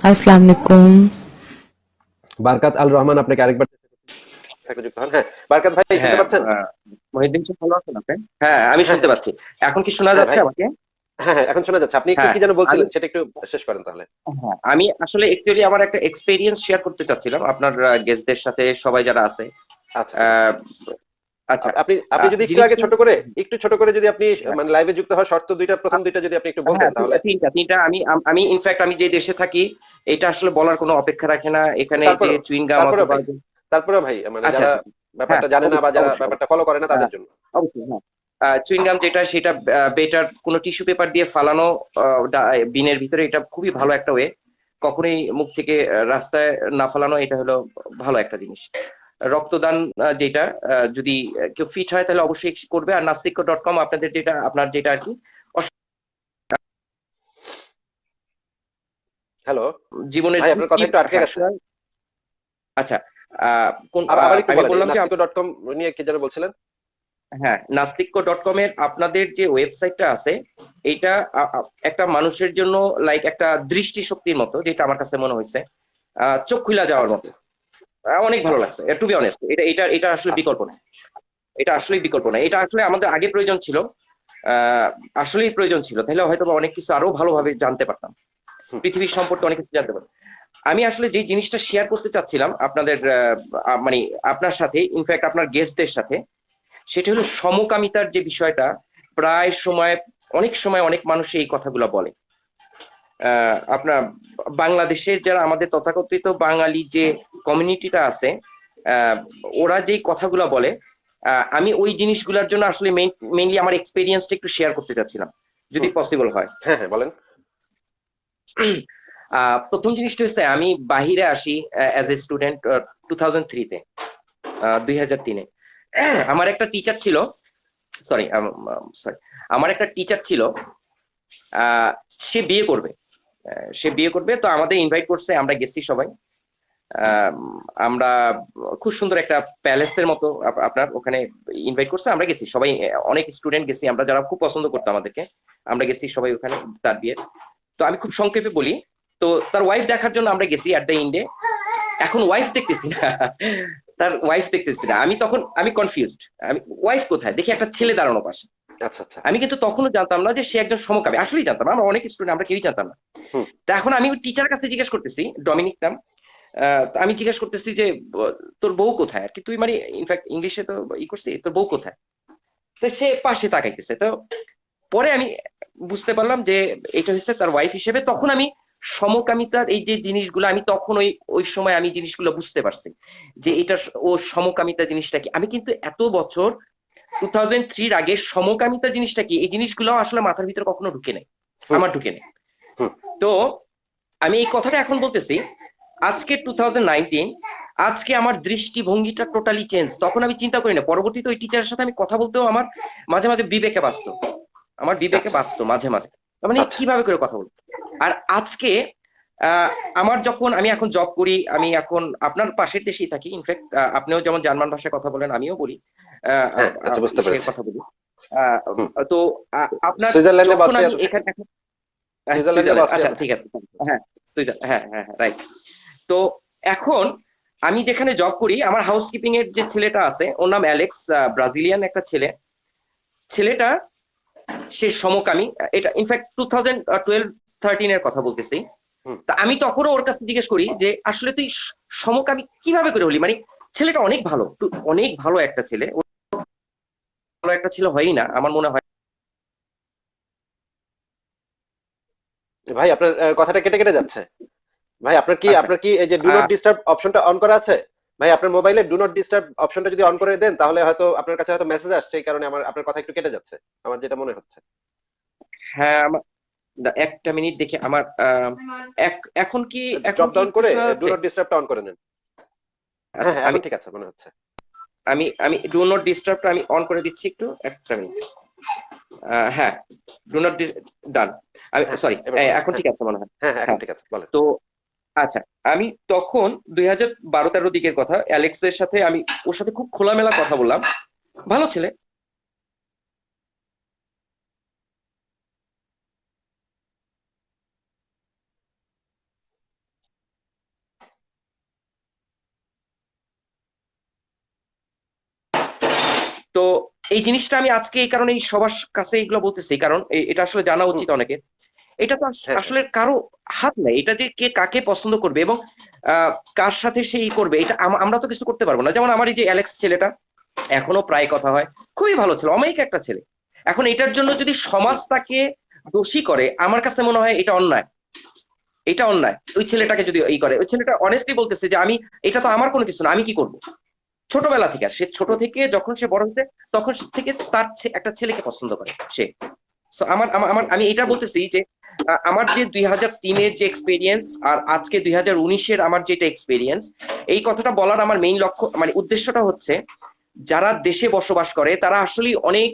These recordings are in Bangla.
আসসালামু আলাইকুম। বারকাত আল রহমান আপনাকে আরেকবার থাকতে যুক্ত হন। হ্যাঁ বারকাত ভাই শুনতে হ্যাঁ পাচ্ছেন? মহিউদ্দিন ভালো আছেন আপনি? হ্যাঁ আমি শুনতে পাচ্ছি। এখন কি শোনা হ্যাঁ, যাচ্ছে। আমাকে? হ্যাঁ হ্যাঁ এখন শোনা যাচ্ছে। আপনি একটু হ্যাঁ, কি যেন বলছিলেন সেটা একটু শেষ করেন তাহলে। হ্যাঁ আমি আসলে অ্যাকচুয়ালি আমার একটা এক্সপেরিয়েন্স শেয়ার করতে চাচ্ছিলাম আপনার গেস্টদের সাথে সবাই যারা আছে। আচ্ছা। আহ, আচ্ছা আপনি আপনি যদি একটু আগে ছোট করে একটু ছোট করে যদি আপনি হ্যাঁ। মানে লাইভে যুক্ত হওয়ার শর্ত দুইটা প্রথম দুইটা যদি আপনি একটু বলতেন হ্যাঁ তাহলে। তিনটা তিনটা আমি আমি ইনফ্যাক্ট আমি যে দেশে থাকি এটা আসলে বলার কোনো অপেক্ষা রাখে না। এখানে যে চুইংগাম অথবা তারপরে ভাই মানে আচ্ছা, যারা আচ্ছা। ব্যাপারটা হ্যাঁ, জানে না বা যারা ব্যাপারটা ফলো করে না তাদের জন্য। অবশ্যই হ্যাঁ। চুইংগাম যেটা সেটা বেটার কোনো টিস্যু পেপার দিয়ে ফালানো বিনের ভিতরে এটা খুবই ভালো একটা ওয়ে কখনোই মুখ থেকে রাস্তায় না ফালানো এটা হলো ভালো একটা জিনিস। রক্তদান যেটা যদি কেউ ফিট হয় তাহলে অবশ্যই করবে। আর নাস্তিক ডট কম আপনাদের যেটা আপনার যেটা আর কি। হ্যালো জীবনের আপনার কথা একটু আটকে গেছে। আচ্ছা কোন আমি বললাম যে ডট কম নিয়ে কি যেন বলছিলেন? হ্যাঁ নাস্তিক্য ডট কম এর আপনাদের যে ওয়েবসাইটটা আছে এটা একটা মানুষের জন্য লাইক একটা দৃষ্টি শক্তির মতো যেটা আমার কাছে মনে হয়েছে। আহ, চোখ খুলা যাওয়ার মতো। আহ, অনেক ভালো লাগছে। টু বি অনেস্ট এটা এটা এটা আসলে বিকল্প না এটা আসলেই বিকল্প না এটা আসলে আমাদের আগে প্রয়োজন ছিল। আহ, আসলেই প্রয়োজন ছিল। তাহলে হয়তো অনেক কিছু আরও ভালোভাবে জানতে পারতাম। পৃথিবীর সম্পর্কে অনেক কিছু জানতে পারতাম। আমি আসলে যে জিনিসটা শেয়ার করতে চাচ্ছিলাম আপনাদের মানে আপনার সাথে ইনফ্যাক্ট আপনার গেস্টদের সাথে সেটা হলো সমকামিতার যে বিষয়টা প্রায় সময় অনেক সময় অনেক মানুষ এই কথাগুলো বলে। আপনার বাংলাদেশের যারা আমাদের তথাকথিত বাঙালি যে কমিউনিটিটা আছে আহ, ওরা যেই কথাগুলো বলে আহ, আমি ওই জিনিসগুলোর জন্য আসলে মেইনলি আমার এক্সপিরিয়েন্সটা একটু শেয়ার করতে চাচ্ছিলাম যদি পসিবল হয়। হ্যাঁ হ্যাঁ বলেন। আহ, প্রথম জিনিসটা হচ্ছে আমি বাহিরে আসি as a student two thousand থ্রিতে দুই হাজার তিনে। আমার একটা টিচার ছিল সরি সরি আমার একটা টিচার ছিল আহ, সে বিয়ে করবে। সে বিয়ে করবে। তো আমাদের ইনভাইট করছে, আমরা গেছি সবাই। আমরা খুব সুন্দর একটা প্যালেসের মতো আপনার ওখানে ইনভাইট করছে, আমরা গেছি। সবাই, অনেক স্টুডেন্ট গেছি, আমরা যারা খুব পছন্দ করতো আমাদেরকে, আমরা গেছি সবাই ওখানে তার বিয়ে তো আমি খুব সংক্ষেপে বলি, তো তার ওয়াইফ দেখার জন্য আমরা গেছি অ্যাট দ্য ইন্ডে এখন ওয়াইফ দেখতেছি না, তার ওয়াইফ দেখতেছি না। আমি তখন, আমি কনফিউজড আমি ওয়াইফ কোথায়? দেখি একটা ছেলে দাঁড়ানো পাশে। আচ্ছা আচ্ছা। আমি কিন্তু তখনও জানতাম না যে সে একজন সমকামী। আসলেই জানতাম। আমরা অনেক স্টুডেন্ট আমরা কেউই জানতাম না। তা এখন আমি টিচার কাছে জিজ্ঞেস করতেছি ডমিনিক নাম আমি জিজ্ঞেস করতেছি যে তোর বউ কোথায়? আর কি তুই মানে ইনফ্যাক্ট ইংলিশে তো ই করছি তোর বউ কোথায়? তো সে পাশে তাকাইতেছে। তো পরে আমি বুঝতে পারলাম যে এটা হচ্ছে তার ওয়াইফ হিসেবে। তখন আমি সমকামিতার এই যে জিনিসগুলো আমি তখন ওই ওই সময় আমি জিনিসগুলো বুঝতে পারছি যে এটা ও সমকামিতা জিনিসটা কি? আমি কিন্তু এত বছর টু থাউজেন্ড থ্রির আগে সমকামিতা জিনিসটা কি? এই জিনিসগুলো আসলে মাথার ভিতরে কখনো ঢুকে নেই। আমার ঢুকে নেই। তো আমি এই কথাটা এখন বলতেছি আজকে টু আজকে আমার দৃষ্টিভঙ্গিটা টোটালি চেঞ্জ তখন আমি চিন্তা করি না পরবর্তীতে ওই টিচারের সাথে আমি কথা বলতেও আমার মাঝে মাঝে বিবেকে বাঁচত। আমার বিবেকে বাঁচত মাঝে মাঝে। মানে আচ্ছা। কীভাবে করে কথা বলব? আর আজকে আহ, আমার যখন আমি এখন জব করি আমি এখন আপনার পাশের দেশেই থাকি। ইনফ্যাক্ট আপনিও যেমন জার্মান ভাষায় কথা বলেন আমিও বলি। আচ্ছা, বুঝতে পেরেছি। কথা বলি। তো আপনার যখন বাসে আমি এখানে হ্যাঁ, আচ্ছা ঠিক আছে হ্যাঁ সুইজারল্যান্ড হ্যাঁ হ্যাঁ হ্যাঁ রাইট তো এখন আমি যেখানে জব করি আমার হাউসকিপিং এর যে ছেলেটা আছে ওর নাম অ্যালেক্স ব্রাজিলিয়ান একটা ছেলে। ছেলেটা সে সমকামী। এটা in fact two thousand twelve thirteen এর কথা বলতেছি। তা আমি তখনও ওর কাছে জিজ্ঞেস করি যে আসলে তুই সমকামী কীভাবে করে হলি? মানে ছেলেটা অনেক ভালো অনেক ভালো একটা ছেলে। ভালো একটা ছেলে হয়ই না আমার মনে হয়। ভাই আপনার কথাটা কেটে কেটে যাচ্ছে। ভাই আপনার কি আচ্ছা। আপনার কি এই যে ডু নট ডিস্টার্ব অপশনটা অন করা আছে? ভাই আপনার মোবাইলে ডু নট ডিস্টার্ব অপশনটা যদি অন করে দেন তাহলে হয়তো আপনার কাছে হয়তো মেসেজ আসছে এই কারণে আমার আপনার কথা একটু কেটে যাচ্ছে। আমার যেটা মনে হচ্ছে। হ্যাঁ আমার একটা মিনিট দেখি আমার এখন কি ড্রপ ডাউন করে ডু? নট ডিস্টার্বটা অন করে নেন। হ্যাঁ আচ্ছা, হ্যাঁ আমি ঠিক আছে মনে হচ্ছে। আমি আমি ডু নট ডিস্টার্বটা আমি অন করে দিচ্ছি একটু একটা মিনিট হ্যাঁ ডু নট ডান আমি হ্যাঁ, সরি এখন হ্যাঁ। ঠিক আছে মনে হয়। হ্যাঁ হ্যাঁ এখন ঠিক আছে বলেন তো আচ্ছা আমি তখন দুই হাজার বারো তেরো দিকের কথা অ্যালেক্সের সাথে আমি ওর সাথে খুব খোলামেলা কথা বললাম। ভালো ছেলে। তো এই জিনিসটা আমি আজকে এই কারণে সবার কাছে এগুলো বলতেছি কারণ এটা আসলে জানা উচিত অনেকে এটা তো হ্যাঁ। আসলে কারও হাত নাই এটা যে কে কাকে পছন্দ করবে এবং কার সাথে সে ই করবে এটা আমরা তো কিছু করতে পারব না। যেমন আমার এই যে অ্যালেক্স ছেলেটা এখনও প্রায় কথা হয় খুবই ভালো ছেলে অমায়িক একটা ছেলে। এখন এটার জন্য যদি সমাজ তাকে দোষী করে আমার কাছে মনে হয় এটা অন্যায়। এটা অন্যায়। ওই ছেলেটাকে যদি ই করে ওই ছেলেটা অনেস্টলি বলতেছে যে আমি এটা তো আমার কোনো কিছু না আমি কি করব? ছোটবেলা থেকে আর সে ছোট থেকে যখন সে বড় হয়েছে তখন থেকে তার একটা ছেলেকে পছন্দ করে সে So আমার আমার আমি এটা বলতেছি যে আমার যে দুই হাজার তিনের যে এক্সপিরিয়েন্স আর আজকে দুই হাজার উনিশের আমার যেটা এক্সপিরিয়েন্স এই কথাটা বলার আমার মেইন লক্ষ্য মানে উদ্দেশ্যটা হচ্ছে যারা দেশে বসবাস করে তারা আসলে অনেক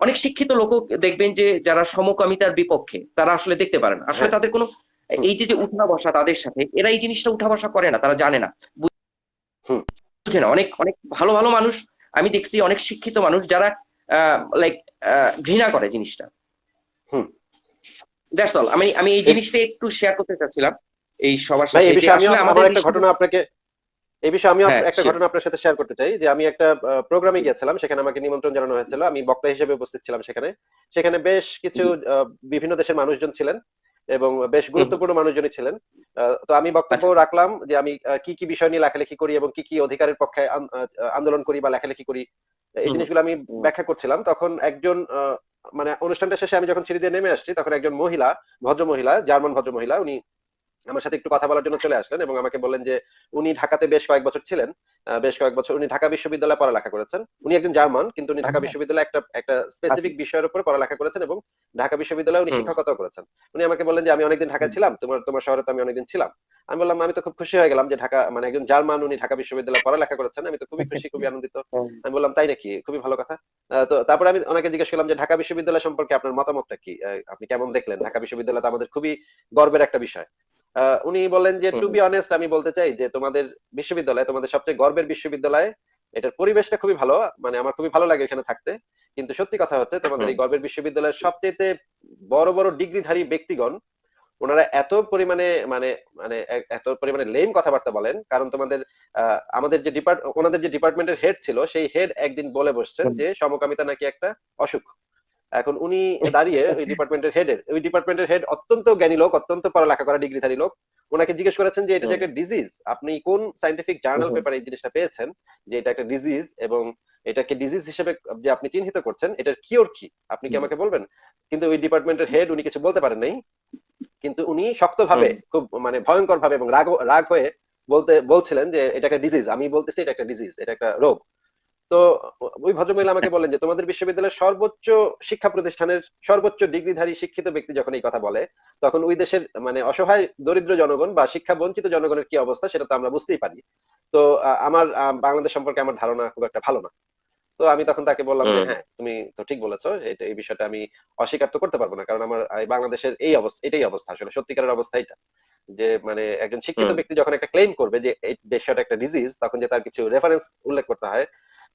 অনেক শিক্ষিত লোক দেখবেন যে যারা সমকামিতার বিপক্ষে তারা আসলে দেখতে পারে না আসলে হ্যাঁ। তাদের কোনো এই যে যে উঠা বসা তাদের সাথে এরা এই জিনিসটা উঠা বসা করে না তারা জানে না। বুঝে না অনেক অনেক ভালো ভালো মানুষ আমি দেখছি অনেক শিক্ষিত মানুষ যারা লাইক ঘৃণা করে জিনিসটা। হুম। দ্যাটস অল আমি আমি এই জিনিসটা একটু শেয়ার করতে চাচ্ছিলাম এই সবার সাথে এই বিষয়ে আমি আমার একটা ঘটনা আপনাকে এই বিষয়ে আমি হ্যাঁ, একটা ঘটনা আপনার সাথে শেয়ার করতে চাই যে আমি একটা প্রোগ্রামে গিয়েছিলাম সেখানে আমাকে নিমন্ত্রণ জানানো হয়েছিল আমি বক্তা হিসেবে উপস্থিত ছিলাম সেখানে। সেখানে বেশ কিছু বিভিন্ন দেশের মানুষজন ছিলেন। এবং বেশ গুরুত্বপূর্ণ মানুষজনই ছিলেন। তো আমি বক্তব্য রাখলাম যে আমি কি কি বিষয় নিয়ে লেখালেখি করি এবং কি কি অধিকারের পক্ষে আন্দোলন করি বা লেখালেখি করি এই। জিনিসগুলো আমি ব্যাখ্যা করছিলাম। তখন একজন আহ, মানে অনুষ্ঠানটা শেষে আমি যখন সিঁড়ি দিয়ে নেমে আসছি তখন একজন মহিলা ভদ্র মহিলা জার্মান ভদ্র মহিলা উনি আমার সাথে একটু কথা বলার জন্য চলে আসলেন এবং আমাকে বললেন যে উনি ঢাকাতে বেশ কয়েক বছর ছিলেন বেশ কয়েক বছর উনি ঢাকা বিশ্ববিদ্যালয়ে পড়ালেখা করেছেন। উনি একজন জার্মান কিন্তু উনি ঢাকা আচ্ছা। বিশ্ববিদ্যালয়ে একটা একটা স্পেসিফিক বিষয়ের উপর পড়ালেখা করেছেন এবং ঢাকা বিশ্ববিদ্যালয়ে উনি হুম। শিক্ষকতাও করেছেন। উনি আমাকে বললেন যে আমি অনেকদিন ঢাকায় ছিলাম তোমার তোমার শহরে তো আমি অনেকদিন ছিলাম। আমি বললাম আমি তো খুব খুশি হয়ে গেলাম যে ঢাকা মানে একজন জার্মান উনি ঢাকা বিশ্ববিদ্যালয়ে পড়ালেখা করেছেন। আমি তো খুবই খুশি খুবই আনন্দিত। আমি বললাম তাই নাকি? খুবই ভালো কথা। তো তারপরে আমি ওনাকে জিজ্ঞেস করলাম যে ঢাকা বিশ্ববিদ্যালয় সম্পর্কে আপনার মতামতটা কি? আপনি কেমন দেখলেন? ঢাকা বিশ্ববিদ্যালয় তো আমাদের খুবই গর্বের একটা বিষয়। আহ, উনি বললেন যে টু বি অনেস্ট আমি বলতে চাই যে তোমাদের বিশ্ববিদ্যালয় তোমাদের সবচেয়ে গর্বের বিশ্ববিদ্যালয় এটার পরিবেশটা খুবই ভালো মানে আমার খুবই ভালো লাগে এখানে থাকতে। কিন্তু সত্যি কথা হচ্ছে তোমাদের এই গর্বের বিশ্ববিদ্যালয়ের সবচেয়ে বড় বড় ডিগ্রিধারী ব্যক্তিগণ ওনারা এত পরিমাণে মানে মানে এত পরিমাণে লেম কথাবার্তা বলেন কারণ তোমাদের আমাদের যে ডিপার্ট ওনাদের যে ডিপার্টমেন্টের হেড ছিল সেই হেড একদিন বলে বসছেন। যে সমকামিতা নাকি একটা অসুখ। এখন উনি দাঁড়িয়ে ওই ডিপার্টমেন্টের হেডের ওই ডিপার্টমেন্টের হেড অত্যন্ত জ্ঞানী লোক অত্যন্ত পড়ালেখা করা ডিগ্রিধারী লোক ওনাকে জিজ্ঞেস করেছেন যে এটা যে একটা ডিজিজ আপনি কোন সাইন্টিফিক জার্নাল। পেপারে এই জিনিসটা পেয়েছেন যে এটা একটা ডিজিজ এবং এটাকে ডিজিজ হিসেবে যে আপনি চিহ্নিত করছেন এটার কিওর কি? আপনি কি আমাকে বলবেন? কিন্তু ওই ডিপার্টমেন্টের হেড উনি কিছু বলতে পারেন নাই। কিন্তু উনি শক্তভাবে। খুব মানে ভয়ঙ্কর ভাবে এবং রাগ রাগ হয়ে বলতে বলছিলেন যে এটা একটা ডিজিজ আমি বলতেছি এটা একটা ডিজিজ এটা একটা রোগ। তো ওই ভদ্রমহিলা আমাকে বলেন যে তোমাদের বিশ্ববিদ্যালয়ের সর্বোচ্চ শিক্ষা প্রতিষ্ঠানের সর্বোচ্চ ডিগ্রিধারী শিক্ষিত ব্যক্তি যখন এই কথা বলে তখন ওই দেশের মানে অসহায় দরিদ্র জনগণ বা শিক্ষা বঞ্চিত জনগণের কি অবস্থা সেটা তো আমরা বুঝতেই পারি। তো আমার বাংলাদেশ সম্পর্কে আমার ধারণা খুব একটা ভালো না। তো আমি তখন তাকে বললাম যে হ্যাঁ তুমি তো ঠিক বলেছ এটা এই বিষয়টা আমি অস্বীকার তো করতে পারব না কারণ আমার এই বাংলাদেশের এই অবস্থা এটাই অবস্থা আসলে সত্যিকারের অবস্থা এটা। যে মানে একজন শিক্ষিত ব্যক্তি যখন একটা ক্লেম করবে যে এই বিষয়টা একটা ডিজিজ তখন যে তার কিছু রেফারেন্স উল্লেখ করতে হয়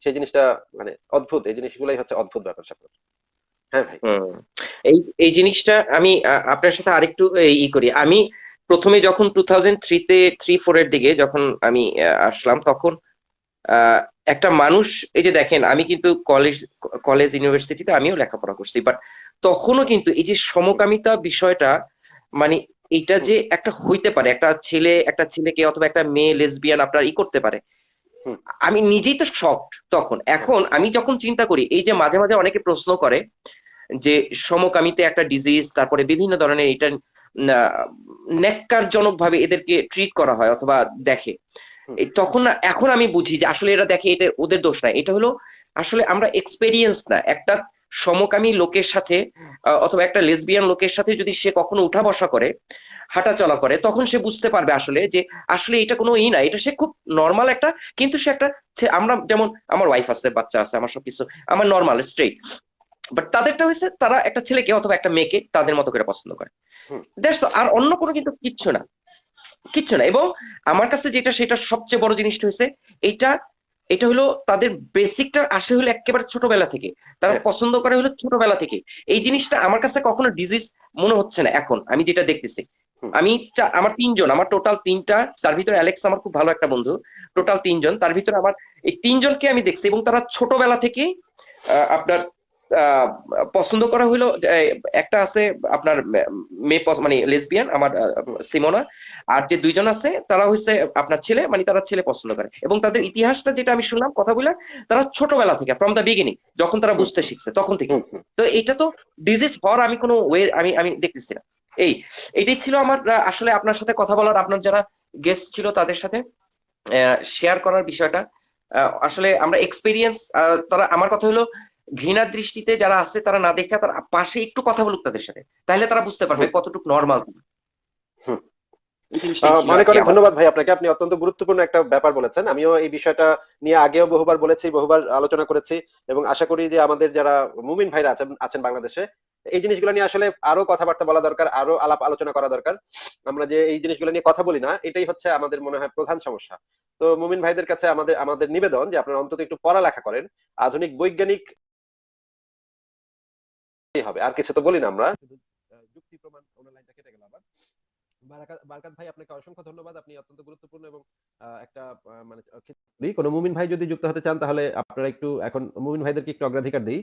সেই জিনিসটা মানে অদ্ভুত এই জিনিসগুলোই হচ্ছে অদ্ভুত ব্যাপার স্যাপার। হ্যাঁ ভাই? এই এই জিনিসটা আমি আপনার সাথে আরেকটু ই করি। আমি প্রথমে যখন টু থাউজেন্ড থ্রিতে থ্রি ফোর এর দিকে যখন আমি আসলাম তখন একটা মানুষ এই যে দেখেন আমি কিন্তু কলেজ কলেজ ইউনিভার্সিটিতে আমিও লেখাপড়া করছি বাট তখনও কিন্তু এই যে সমকামিতা বিষয়টা মানে এটা যে একটা হইতে পারে একটা ছেলে একটা ছেলেকে অথবা একটা মেয়ে লেসবিয়ান আপনার ই করতে পারে। আমি নিজেই তো শকড তখন। এখন আমি যখন চিন্তা করি এই যে মাঝে মাঝে অনেকে প্রশ্ন করে যে সমকামিতে একটা ডিজিজ তারপরে বিভিন্ন ধরনের এটা নেককারজনক ভাবে এদেরকে ট্রিট করা হয় অথবা দেখে। তখন না এখন আমি বুঝি যে আসলে এরা দেখে এটা ওদের দোষ না এটা হলো আসলে আমরা এক্সপেরিয়েন্স না। একটা সমকামী লোকের সাথে অথবা একটা লেসবিয়ান লোকের সাথে যদি সে কখনো উঠা বসা করে হাঁটা চলা করে তখন সে বুঝতে পারবে আসলে যে আসলে এটা কোনো ই না। এটা সে খুব নর্মাল একটা কিন্তু সে একটা আমরা যেমন আমার ওয়াইফ আছে বাচ্চা আছে আমার সবকিছু আমার নর্মাল স্ট্রেট বাট তাদেরটা হয়েছে তারা একটা ছেলেকে অথবা একটা মেয়েকে তাদের মতো করে পছন্দ করে। দ্যাটস আর অন্য কোনো কিন্তু কিচ্ছু না। কিচ্ছু না। এবং আমার কাছে যেটা সেটা সবচেয়ে বড় জিনিসটা হয়েছে এটা এটা হলো তাদের বেসিকটা আসে হলো একেবারে ছোটবেলা থেকে। তারা হ্যাঁ। পছন্দ করে হলো ছোটবেলা থেকে। এই জিনিসটা আমার কাছে কখনো ডিজিজ মনে হচ্ছে না এখন আমি যেটা দেখতেছি। আমি আমার তিনজন আমার টোটাল তিনটা তার ভিতরে অ্যালেক্স আমার খুব ভালো একটা বন্ধু টোটাল তিনজন তার ভিতরে আমার এই তিনজনকে আমি দেখছি এবং তারা ছোটবেলা থেকে আহ, আপনার পছন্দ করা হইল একটা আছে আপনার মেয়ে মানে লেসবিয়ান আমার সিমোনা আর যে দুইজন আছে তারা হচ্ছে আপনার ছেলে মানে তারা ছেলে পছন্দ করে। এবং তাদের ইতিহাসটা যেটা আমি শুনলাম কথা বলে তারা ছোটবেলা থেকে ফ্রম দ্য বিগিনিং যখন তারা বুঝতে শিখছে তখন থেকে। তো এটা তো ডিজিজ হওয়ার আমি কোনো ওয়ে আমি আমি দেখতেছি না। এই এটাই ছিল আমার আসলে আপনার সাথে কথা বলার আপনার যারা গেস্ট ছিল তাদের সাথে শেয়ার করার বিষয়টা। আহ, আসলে আমরা এক্সপিরিয়েন্স তারা আমার কথা হলো ঘৃণার দৃষ্টিতে যারা আছে তারা না দেখে তার পাশে একটু কথা বলুক তাদের সাথে। তাহলে তারা বুঝতে পারবে কতটুকু নর্মাল অনেক অনেক ধন্যবাদ ভাই আপনাকে। আপনি অত্যন্ত গুরুত্বপূর্ণ একটা ব্যাপার বলেছেন। আমিও এই বিষয়টা নিয়ে আগেও বহুবার বলেছি বহুবার আলোচনা করেছি এবং আশা করি যে আমাদের যারা মুমিন ভাইরা আছেন আছেন বাংলাদেশে এই জিনিসগুলো নিয়ে আসলে আরও কথাবার্তা বলা দরকার আরও আলাপ আলোচনা করা দরকার। আমরা যে এই জিনিসগুলো নিয়ে কথা বলি না এটাই হচ্ছে আমাদের মনে হয় প্রধান সমস্যা। তো মুমিন ভাইদের কাছে আমাদের আমাদের নিবেদন যে আপনারা অন্তত একটু পড়ালেখা করেন। আধুনিক বৈজ্ঞানিক হবে। আর কিছু তো বলি না আমরা। যুক্তি প্রমাণ ওনার লাইনটা কেটে গেল আবার। বারাকাত ভাই, আপনাকে অসংখ্য ধন্যবাদ। আপনি অত্যন্ত গুরুত্বপূর্ণ এবং একটা মানে কোনো মুমিন ভাই যদি যুক্ত হতে চান, তাহলে আপনারা একটু এখন মুমিন ভাইদেরকে একটু অগ্রাধিকার দিই।